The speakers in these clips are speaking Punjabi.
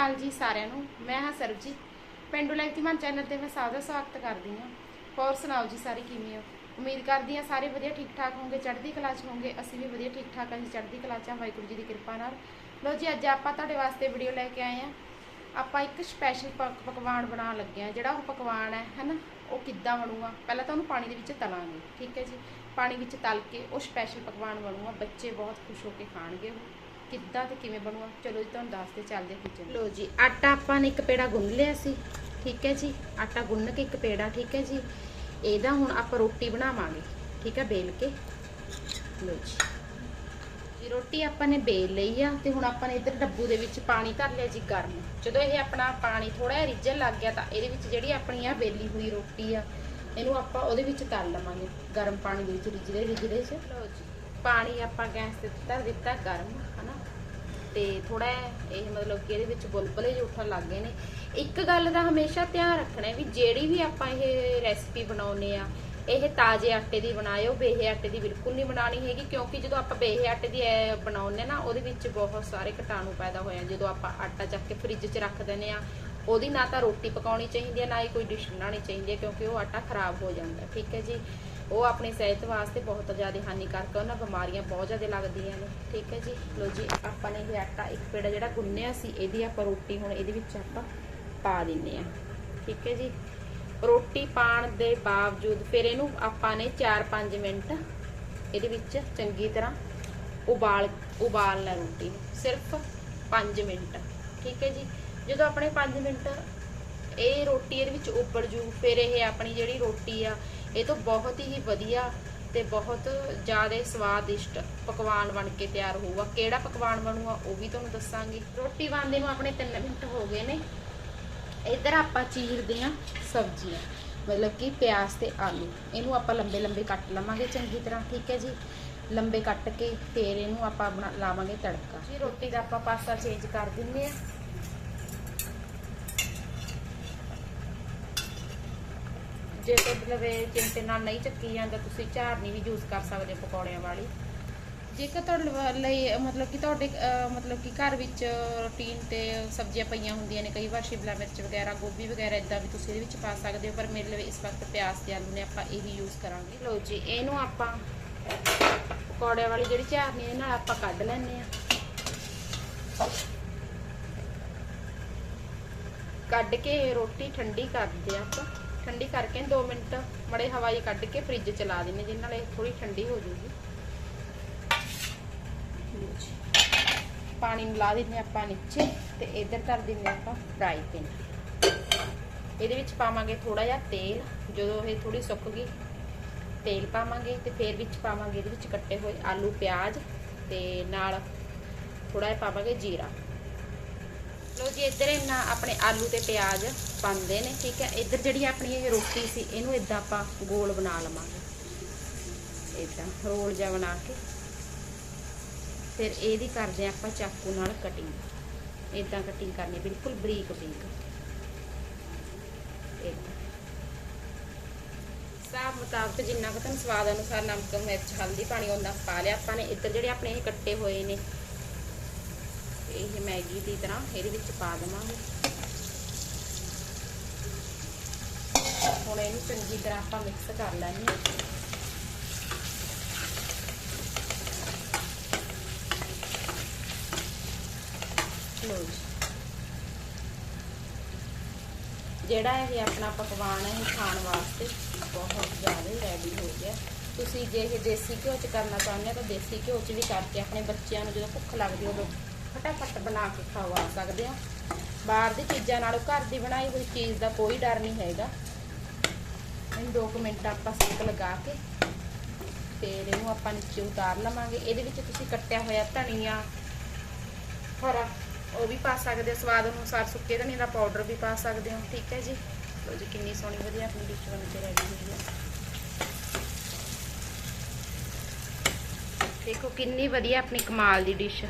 ਅਕਾਲ ਜੀ ਸਾਰਿਆਂ ਨੂੰ, ਮੈਂ ਹਾਂ ਸਰਬਜੀਤ। ਪਿੰਡੂ ਲੈਕਤੀਮਾਨ ਚੈਨਲ ਤੇ ਮੈਂ ਸਭ ਦਾ ਸਵਾਗਤ ਕਰਦੀ ਹਾਂ। ਹੋਰ ਸੁਣਾਓ ਜੀ ਸਾਰੇ ਕਿਵੇਂ ਹੋ? ਉਮੀਦ ਕਰਦੀ ਹਾਂ ਸਾਰੇ ਵਧੀਆ ਠੀਕ ਠਾਕ ਹੋਵੋਗੇ ਚੜ੍ਹਦੀ ਕਲਾ 'ਚ ਹੋਵੋਗੇ ਅਸੀਂ ਵੀ ਵਧੀਆ ਠੀਕ ਠਾਕ ਹਾਂ ਜੀ, ਚੜ੍ਹਦੀ ਕਲਾ 'ਚ ਹਾਂ, ਵਾਹਿਗੁਰੂ ਜੀ ਦੀ ਕਿਰਪਾ ਨਾਲ। ਲੋ ਜੀ, ਅੱਜ ਆਪਾਂ ਤੁਹਾਡੇ ਵਾਸਤੇ ਵੀਡੀਓ ਲੈ ਕੇ ਆਏ ਹਾਂ। ਆਪਾਂ ਇੱਕ ਸਪੈਸ਼ਲ ਪਕਵਾਨ ਬਣਾਉਣ ਲੱਗੇ ਹਾਂ, ਜਿਹੜਾ ਉਹ ਪਕਵਾਨ ਹੈ, ਹਨਾ? ਉਹ ਕਿੱਦਾਂ ਬਣੂਗਾ? ਪਹਿਲਾਂ ਤਾਂ ਉਹਨੂੰ ਪਾਣੀ ਦੇ ਵਿੱਚ ਤਲਾਂਗੇ, ਠੀਕ ਹੈ ਜੀ? ਪਾਣੀ ਵਿੱਚ ਤਲ ਕੇ ਉਹ ਸਪੈਸ਼ਲ ਪਕਵਾਨ ਬਣੂਗਾ, ਬੱਚੇ ਬਹੁਤ ਖੁਸ਼ ਹੋ ਕੇ ਖਾਣਗੇ ਉਹ। ਕਿੱਦਾਂ ਤੇ ਕਿਵੇਂ ਬਣੂਗਾ ਚਲੋ ਜੀ ਤੁਹਾਨੂੰ ਦੱਸਦੇ ਚੱਲਦੇ ਕਿਚਨ। ਲੋ ਜੀ ਆਟਾ ਆਪਾਂ ਨੇ ਇੱਕ ਪੇੜਾ ਗੁੰਨ ਲਿਆ ਸੀ ਠੀਕ ਹੈ ਜੀ? ਆਟਾ ਗੁੰਨ ਕੇ ਇੱਕ ਪੇੜਾ ਠੀਕ ਹੈ ਜੀ? ਇਹਦਾ ਹੁਣ ਆਪਾਂ ਰੋਟੀ ਬਣਾਵਾਂਗੇ ਠੀਕ ਹੈ ਬੇਲ ਕੇ। ਲੋ ਜੀ। ਜੀ ਰੋਟੀ ਆਪਾਂ ਨੇ ਬੇਲ ਲਈ ਆ ਤੇ ਹੁਣ ਆਪਾਂ ਨੇ ਇੱਧਰ ਡੱਬੂ ਦੇ ਵਿੱਚ ਪਾਣੀ ਧਰ ਲਿਆ ਜੀ ਗਰਮ। ਜਦੋਂ ਇਹ ਆਪਣਾ ਪਾਣੀ ਥੋੜਾ ਜਿਹਾ ਰਿੱਝਣ ਲੱਗ ਗਿਆ ਤਾਂ ਇਹਦੇ ਵਿੱਚ ਜਿਹੜੀ ਆਪਣੀ ਆ ਬੇਲੀ ਹੋਈ ਰੋਟੀ ਆ ਇਹਨੂੰ ਆਪਾਂ ਉਹਦੇ ਵਿੱਚ ਤਲ ਲਵਾਂਗੇ ਗਰਮ ਪਾਣੀ ਦੇ ਵਿੱਚ ਰਿੱਝਦੇ ਰਿੱਝਦੇ ਚ ਲਓ ਜੀ। ਪਾਣੀ ਆਪਾਂ ਗੈਸ ਤੇ ਧਰ ਦਿੱਤਾ ਗਰਮ ਹਨਾ? ਤੇ ਥੋੜਾ ਇਹ ਮਤਲਬ ਕਿ ਇਹਦੇ ਵਿੱਚ ਬੁਲਬੁਲੇ ਜਿਹੇ ਉੱਠਣ ਲੱਗ ਗਏ ਨੇ। ਇੱਕ ਗੱਲ ਦਾ ਹਮੇਸ਼ਾ ਧਿਆਨ ਰੱਖਣਾ ਹੈ ਵੀ ਜਿਹੜੀ ਵੀ ਆਪਾਂ ਇਹ ਰੈਸਪੀ ਬਣਾਉਨੇ ਆ ਇਹ ਤਾਜ਼ੇ ਆਟੇ ਦੀ ਬਣਾਇਓ, ਬੇਹੇ ਆਟੇ ਦੀ ਬਿਲਕੁਲ ਨਹੀਂ ਬਣਾਣੀ ਹੈਗੀ, ਕਿਉਂਕਿ ਜਦੋਂ ਆਪਾਂ ਬੇਹੇ ਆਟੇ ਦੀ ਐ ਬਣਾਉਨੇ ਨਾ, ਉਹਦੇ ਵਿੱਚ ਬਹੁਤ ਸਾਰੇ ਕੀਟਾਣੂ ਪੈਦਾ ਹੋਏ ਜਾਂਦੇ ਜਦੋਂ ਆਪਾਂ ਆਟਾ ਚੱਕ ਕੇ ਫ੍ਰਿਜ 'ਚ ਰੱਖ ਦਿੰਨੇ ਆ ਉਹਦੀ ਨਾ ਤਾਂ ਰੋਟੀ ਪਕਾਉਣੀ ਚਾਹੀਦੀ ਹੈ, ਨਾ ਹੀ ਕੋਈ ਡਿਸ਼ ਬਣਾਉਣੀ ਚਾਹੀਦੀ ਹੈ, ਕਿਉਂਕਿ ਉਹ ਆਟਾ ਖਰਾਬ ਹੋ ਜਾਂਦਾ ਠੀਕ ਹੈ ਜੀ? ਉਹ ਆਪਣੀ ਸਿਹਤ ਵਾਸਤੇ ਬਹੁਤ ਜ਼ਿਆਦਾ ਹਾਨੀਕਾਰਕ ਹੈ ਉਹਨਾਂ ਬਿਮਾਰੀਆਂ ਬਹੁਤ ਜ਼ਿਆਦਾ ਲੱਗਦੀਆਂ ਨੇ। ਠੀਕ ਹੈ ਜੀ? ਲੋ ਜੀ, ਆਪਾਂ ਨੇ ਇਹ ਆਟਾ, ਇੱਕ ਪੇੜਾ ਜਿਹੜਾ ਗੁੰਨਿਆ ਸੀ, ਇਹਦੀ ਆਪਾਂ ਰੋਟੀ ਹੁਣ ਇਹਦੇ ਵਿੱਚ ਆਪਾਂ ਪਾ ਦਿੰਨੇ ਆ ਠੀਕ ਹੈ ਜੀ? ਰੋਟੀ ਪਾਣ ਦੇ ਬਾਵਜੂਦ ਫਿਰ ਇਹਨੂੰ ਆਪਾਂ ਨੇ 4-5 ਮਿੰਟ ਇਹਦੇ ਵਿੱਚ ਚੰਗੀ ਤਰ੍ਹਾਂ ਉਬਾਲ, ਉਬਾਲਣਾ ਰੋਟੀ ਨੂੰ, ਸਿਰਫ 5 ਮਿੰਟ। ਠੀਕ ਹੈ ਜੀ? ਜਦੋਂ ਆਪਣੇ 5 ਮਿੰਟ ਇਹ ਰੋਟੀ ਇਹਦੇ ਵਿੱਚ ਉੱਬਲ ਜੂ ਫਿਰ ਇਹ ਆਪਣੀ ਜਿਹੜੀ ਰੋਟੀ ਆ ਇਹ ਤੋਂ ਬਹੁਤ ਹੀ ਵਧੀਆ ਤੇ ਬਹੁਤ ਜ਼ਿਆਦਾ ਸਵਾਦਿਸ਼ਟ ਪਕਵਾਨ ਬਣ ਕੇ ਤਿਆਰ ਹੋਊਗਾ। ਕਿਹੜਾ ਪਕਵਾਨ ਬਣੂਗਾ ਉਹ ਵੀ ਤੁਹਾਨੂੰ ਦੱਸਾਂਗੀ। ਰੋਟੀ ਬਣਦੇ ਨੂੰ ਆਪਣੇ 3 ਮਿੰਟ ਹੋ ਗਏ ਨੇ। ਇੱਧਰ ਆਪਾਂ ਚੀਰਦੇ ਆ ਸਬਜ਼ੀਆਂ ਮਤਲਬ ਕਿ ਪਿਆਜ਼ ਤੇ ਆਲੂ। ਇਹਨੂੰ ਆਪਾਂ ਲੰਬੇ ਲੰਬੇ ਕੱਟ ਲਵਾਂਗੇ ਚੰਗੀ ਤਰ੍ਹਾਂ ਠੀਕ ਹੈ ਜੀ? ਲੰਬੇ ਕੱਟ ਕੇ ਫਿਰ ਇਹਨੂੰ ਆਪਾਂ ਲਾਵਾਂਗੇ ਤੜਕਾ। ਜੀ ਰੋਟੀ ਦਾ ਆਪਾਂ ਪਾਸਾ ਚੇਂਜ ਕਰ ਦਿੰਨੇ ਆ ਜੇ ਮਤਲਬ ਇਹ ਚਿੰਟੇ ਨਾਲ ਨਹੀਂ ਚੱਕੀ ਜਾਂਦਾ ਤੁਸੀਂ ਝਾਰਨੀ ਵੀ ਯੂਜ਼ ਕਰ ਸਕਦੇ ਹੋ ਪਕੌੜਿਆਂ ਵਾਲੀ। ਜੇਕਰ ਤੁਹਾਡੇ ਲਈ ਮਤਲਬ ਕਿ ਤੁਹਾਡੇ ਮਤਲਬ ਕਿ ਘਰ ਵਿੱਚ ਰੂਟੀਨ ਤੇ ਸਬਜ਼ੀਆਂ ਪਈਆਂ ਹੁੰਦੀਆਂ ਨੇ ਕਈ ਵਾਰ ਸ਼ਿਮਲਾ ਮਿਰਚ ਵਗੈਰਾ ਗੋਭੀ ਵਗੈਰਾ ਇਦਾਂ ਵੀ ਤੁਸੀਂ ਇਹਦੇ ਵਿੱਚ ਪਾ ਸਕਦੇ ਹੋ ਪਰ ਮੇਰੇ ਲਈ ਇਸ ਵਕਤ ਪਿਆਜ਼ ਤੇ ਆਲੂ ਨੇ ਆਪਾਂ ਇਹੀ ਯੂਜ਼ ਕਰਾਂਗੇ। ਲਓ ਜੀ ਇਹਨੂੰ ਆਪਾਂ ਪਕੌੜਿਆਂ ਵਾਲੀ ਜਿਹੜੀ ਝਾਰਨੀ ਇਹਦੇ ਨਾਲ ਆਪਾਂ ਕੱਢ ਲੈਂਦੇ ਆ ਕੱਢ ਕੇ ਰੋਟੀ ਠੰਡੀ ਕਰ ਦਿੰਦੇ ਆ ਆਪਾਂ। ਠੰਡੀ ਕਰਕੇ 2 ਮਿੰਟ ਮੜੇ ਹਵਾ ਕੱਢ ਕੇ ਫ੍ਰਿਜ ਚ ਲਾ ਦਿੰਦੇ ਜਿਹਦੇ ਨਾਲ ਇਹ ਥੋੜੀ ਠੰਡੀ ਹੋ ਜੂਗੀ। ਪਾਣੀ ਨੂੰ ਲਾ ਦਿੰਦੇ ਆਪਾਂ ਨੀਚੇ ਤੇ ਇੱਧਰ ਕਰ ਦਿੰਦੇ ਆਪਾਂ ਫਰਾਈ ਪੈਨ ਇਹਦੇ ਵਿੱਚ ਪਾਵਾਂਗੇ ਥੋੜਾ ਜਿਹਾ ਤੇਲ, ਜਦੋਂ ਇਹ ਥੋੜੀ ਸੁੱਕ ਗਈ, ਤੇਲ ਪਾਵਾਂਗੇ ਤੇ ਫਿਰ ਵਿੱਚ ਪਾਵਾਂਗੇ ਇਹਦੇ ਵਿੱਚ ਕੱਟੇ ਹੋਏ ਆਲੂ ਪਿਆਜ਼ ਤੇ ਨਾਲ ਥੋੜਾ ਜਿਹਾ ਪਾਵਾਂਗੇ ਜੀਰਾ। ਲੋ ਜੀ, ਇੱਧਰ ਇਹਨਾਂ ਆਪਣੇ ਆਲੂ ਤੇ ਪਿਆਜ਼ ਪਾਉਂਦੇ ਨੇ, ਠੀਕ ਹੈ? ਇੱਧਰ ਜਿਹੜੀ ਆਪਣੀ ਇਹ ਰੋਟੀ ਸੀ, ਇਹਨੂੰ ਇਦਾਂ ਆਪਾਂ ਗੋਲ ਬਣਾ ਲਵਾਂਗੇ। ਇਦਾਂ ਰੋਲ ਜਿਹਾ ਬਣਾ ਕੇ। ਫਿਰ ਇਹਦੀ ਕਰਦੇ ਆਪਾਂ ਚਾਕੂ ਨਾਲ ਕਟਿੰਗ ਇਦਾਂ ਕਟਿੰਗ ਕਰਨੀ ਬਿਲਕੁਲ ਬਰੀਕ ਬਰੀਕ। ਇਦਾਂ ਸਾਬ ਮੁਤਾਬਕ ਜਿੰਨਾ ਕੁ ਤੁਹਾਨੂੰ ਸਵਾਦ ਅਨੁਸਾਰ ਨਮਕ, ਮਿਰਚ, ਹਲਦੀ, ਪਾਣੀ ਉਹਨਾਂ ਪਾ ਲਿਆ ਆਪਾਂ ਨੇ। ਇੱਧਰ ਜਿਹੜੇ ਆਪਣੇ ਇਹ ਕੱਟੇ ਹੋਏ ਨੇ ਇਹ ਮੈਗੀ ਦੀ ਤਰ੍ਹਾਂ ਇਹਦੇ ਵਿੱਚ ਪਾ ਦੇਵਾਂਗੇ। ਹੁਣ ਇਹਨੂੰ ਚੰਗੀ ਤਰ੍ਹਾਂ ਆਪਾਂ ਮਿਕਸ ਕਰ ਲੈਣੀ ਹੈ। ਲਓ ਜੀ। ਜਿਹੜਾ ਇਹ ਆਪਣਾ ਪਕਵਾਨ ਹੈ ਇਹ ਖਾਣ ਵਾਸਤੇ ਬਹੁਤ ਜ਼ਿਆਦਾ ਰੈਡੀ ਹੋ ਗਿਆ। ਤੁਸੀਂ ਜੇ ਇਹ ਦੇਸੀ ਘਿਓ ਚ ਕਰਨਾ ਚਾਹੁੰਦੇ ਹੋ ਤਾਂ ਦੇਸੀ ਘਿਓ ਚ ਵੀ ਕਰਕੇ ਆਪਣੇ ਬੱਚਿਆਂ ਨੂੰ ਜਦੋਂ ਭੁੱਖ ਲੱਗਦੀ ਉਦੋਂ ਫਟਾਫਟ ਬਣਾ ਕੇ ਖਵਾ ਸਕਦੇ ਹੋ ਬਾਹਰ ਦੀ ਚੀਜ਼ਾਂ ਨਾਲੋਂ ਘਰ ਦੀ ਬਣਾਈ ਹੋਈ ਚੀਜ਼ ਦਾ ਕੋਈ ਡਰ ਨਹੀਂ ਹੈਗਾ। ਇਹਨੂੰ 2 ਮਿੰਟ ਆਪਾਂ ਸੇਕ ਲਗਾ ਕੇ ਫਿਰ ਇਹਨੂੰ ਆਪਾਂ ਨੀਚੇ ਉਤਾਰ ਲਵਾਂਗੇ। ਇਹਦੇ ਵਿੱਚ ਤੁਸੀਂ ਕੱਟਿਆ ਹੋਇਆ ਧਨੀਆ, ਹਰਾ, ਉਹ ਵੀ ਪਾ ਸਕਦੇ ਹੋ ਸਵਾਦ ਅਨੁਸਾਰ ਸੁੱਕੇ ਧਨੀਆ ਦਾ ਪਾਊਡਰ ਵੀ ਪਾ ਸਕਦੇ ਹੋ। ਠੀਕ ਹੈ ਜੀ। ਲੋ ਜੀ, ਕਿੰਨੀ ਸੋਹਣੀ, ਵਧੀਆ ਆਪਣੀ ਡਿਸ਼ ਬਣ ਕੇ ਰੈਡੀ ਹੋਈ ਹੈ। ਦੇਖੋ, ਕਿੰਨੀ ਵਧੀਆ ਆਪਣੀ ਕਮਾਲ ਦੀ ਡਿਸ਼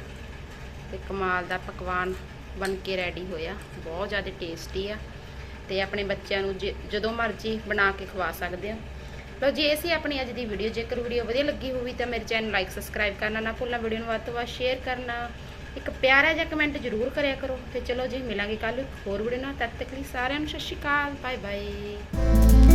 ਤੇ ਕਮਾਲ ਦਾ ਪਕਵਾਨ ਬਣ ਕੇ ਰੈਡੀ ਹੋਇਆ। ਬਹੁਤ ਜ਼ਿਆਦਾ ਟੇਸਟੀ ਆ ਤੇ ਆਪਣੇ ਬੱਚਿਆਂ ਨੂੰ ਜੇ- ਜਦੋਂ ਮਰਜ਼ੀ ਬਣਾ ਕੇ ਖਵਾ ਸਕਦੇ ਹੋ ਲਓ ਜੀ, ਇਹ ਸੀ ਆਪਣੀ ਅੱਜ ਦੀ ਵੀਡੀਓ ਜੇਕਰ ਵੀਡੀਓ ਵਧੀਆ ਲੱਗੀ ਹੋਵੇ ਤਾਂ ਮੇਰੇ ਚੈਨਲ ਲਾਈਕ ਸਬਸਕ੍ਰਾਈਬ ਕਰਨਾ ਨਾ ਭੁੱਲਣਾ। ਵੀਡੀਓ ਨੂੰ ਵੱਧ ਤੋਂ ਵੱਧ ਸ਼ੇਅਰ ਕਰਨਾ। ਇੱਕ ਪਿਆਰਾ ਜਿਹਾ ਕਮੈਂਟ ਜ਼ਰੂਰ ਕਰਿਆ ਕਰੋ। ਤੇ ਚਲੋ ਜੀ, ਮਿਲਾਂਗੇ ਕੱਲ ਹੋਰ ਵੀਡੀਓ ਨਾਲ। ਤਦ ਤੱਕ ਲਈ ਸਾਰਿਆਂ ਨੂੰ ਸਤਿ ਸ਼੍ਰੀ ਅਕਾਲ। Bye bye